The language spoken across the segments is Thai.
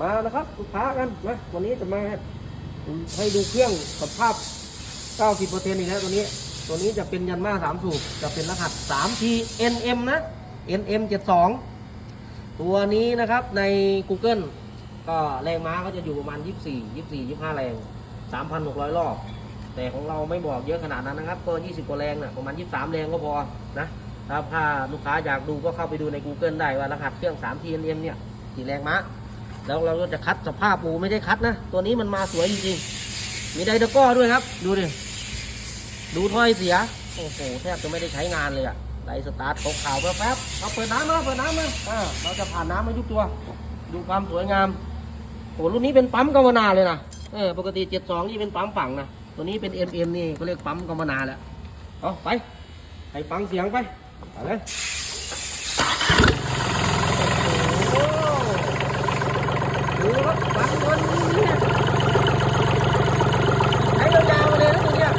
มานะครับลูกค้ากันมาวันนี้จะมาให้ดูเครื่องสภาพ 90%อีกแล้วตัวนี้ ตัวนี้จะเป็นยันมา3สูบจะเป็นรหัส 3T NM นะ NM 72 ตัวนี้นะครับใน Google ก็แรงม้าก็จะอยู่ประมาณ 24 24 25 แรง 3,600 รอบ แต่ของเราไม่บอกเยอะขนาดนั้นนะครับก็20 กว่าแรงนะประมาณ 23 แรงก็พอนะถ้าถ้าลูกค้าอยากดูก็เข้าไปดูใน Google ได้ว่ารหัสเครื่อง 3T NM เนี่ย กี่แรงม้าแล้วเราก็จะคัดสภาพปูไม่ได้คัดนะ ตัวนี้มันมาสวยจริงๆ มีไดตะกร้อด้วยครับ ดูดิ ดูถ้อยเสีย โอ้โห แทบจะไม่ได้ใช้งานเลยอะไดสตาร์ทขาวๆแป๊บๆเราเปิดน้ำมา เปิดน้ำมาอ่าเราจะผ่านน้ำมายุบตัว ดูความสวยงาม โอ้รุ่นนี้เป็นปั๊มกำมะนาเลยนะ เออ ปกติ 72 นี่เป็นปั๊มฝั่งนะ ตัวนี้เป็น MM นี่ก็เรียกปั๊มกำมะนาแหละเอาไปให้ฟังเสียงไป ไปเลย โอ้โหดูครับฟังวันนี้เนี่ยใช้ยาวๆมาเลยนะตัวเนี้ย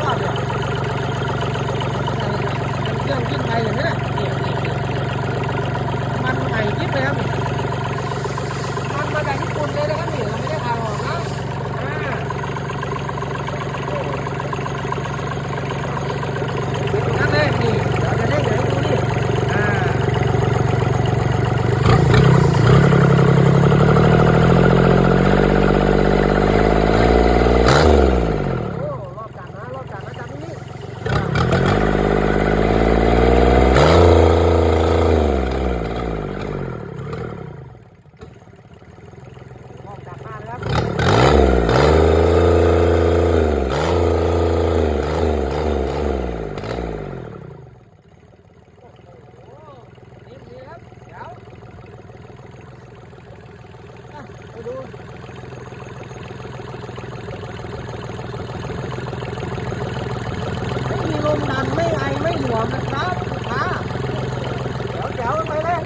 ยอดเนี่ย เป็นเครื่องยิ่งไปเลยนะเนี่ยเนี่ยเนี่ยมันใหม่ยิบเลยครับนี่มันมาจากญี่ปุ่นเลยนะครับนี่เราไม่ได้พาออกนะอ่าโอ้นั่นเลยนี่เราจะเล่นไหนดูนี่อ่า โอ้รอบจัดนะรอบจัดนะจัดนี่รอบจัดมากเลยครับโอ้โหนี่ดีครับเดี๋ยวอะ ไม่มีลมดันไม่ไอไม่หลวมนะครับลูกค้าเดี๋ยวเดี๋ยวไปเลย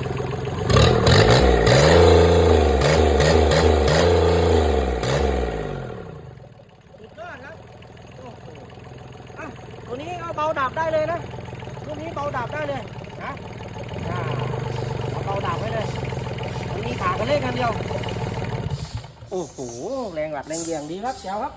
สุดยอดครับโอ้โหอะตัวนี้เอาเบาดับได้เลยนะตัวนี้เบาดับได้เลยนะอ่าเอาเบาดับไว้เลยตัวนี้ขากันเล่นกันเดียว โอ้โหแรงหลัดแรงเดียงดีครับเจ้าครับ